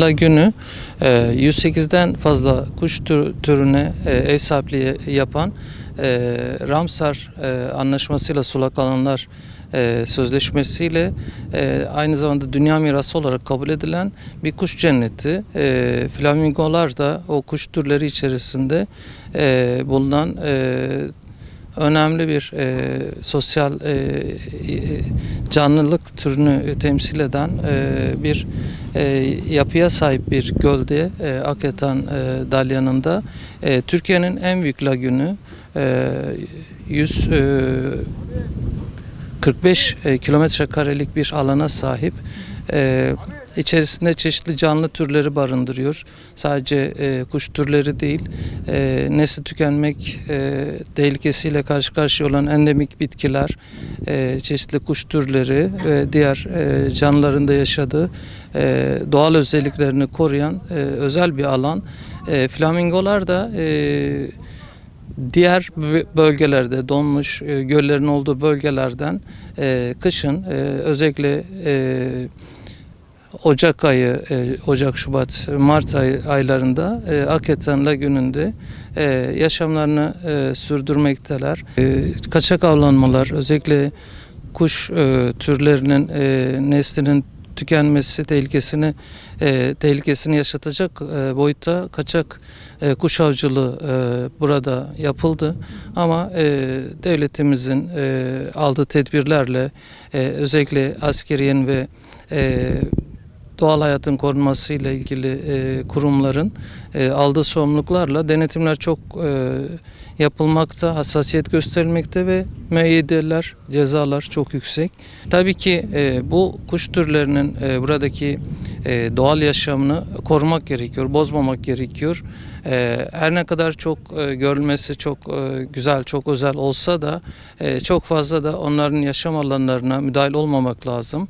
Lagünü e, 108'den fazla kuş tür- türüne e, ev sahipliği yapan e, Ramsar e, anlaşmasıyla sulak alanlar e, sözleşmesiyle e, aynı zamanda dünya mirası olarak kabul edilen bir kuş cenneti. E, flamingolar da o kuş türleri içerisinde e, bulunan e, önemli bir e, sosyal e, e, canlılık türünü temsil eden e, bir e, yapıya sahip bir gölde e, Aketan e, Dalyanı'nda e, Türkiye'nin en büyük lagünü e, 100 e, 45 e, kilometre karelik bir alana sahip. E, içerisinde çeşitli canlı türleri barındırıyor. Sadece e, kuş türleri değil, e, nesli tükenmek e, tehlikesiyle karşı karşıya olan endemik bitkiler, e, çeşitli kuş türleri ve diğer e, canlıların da yaşadığı e, doğal özelliklerini koruyan e, özel bir alan. E, flamingolar da e, diğer bö- bölgelerde donmuş e, göllerin olduğu bölgelerden e, kışın e, özellikle Ocak ayı, Ocak, Şubat, Mart ay, aylarında Aketan Lagünü'nde yaşamlarını sürdürmekteler. Kaçak avlanmalar, özellikle kuş türlerinin neslinin tükenmesi tehlikesini e, tehlikesini yaşatacak e, boyutta kaçak e, kuş avcılığı e, burada yapıldı. Ama e, devletimizin e, aldığı tedbirlerle e, özellikle askeriyen ve e, doğal hayatın korunması ile ilgili e, kurumların e, aldığı sorumluluklarla denetimler çok e, yapılmakta, hassasiyet gösterilmekte ve müeyyideler, cezalar çok yüksek. Tabii ki e, bu kuş türlerinin e, buradaki e, doğal yaşamını korumak gerekiyor, bozmamak gerekiyor. E, her ne kadar çok e, görülmesi çok e, güzel, çok özel olsa da e, çok fazla da onların yaşam alanlarına müdahil olmamak lazım.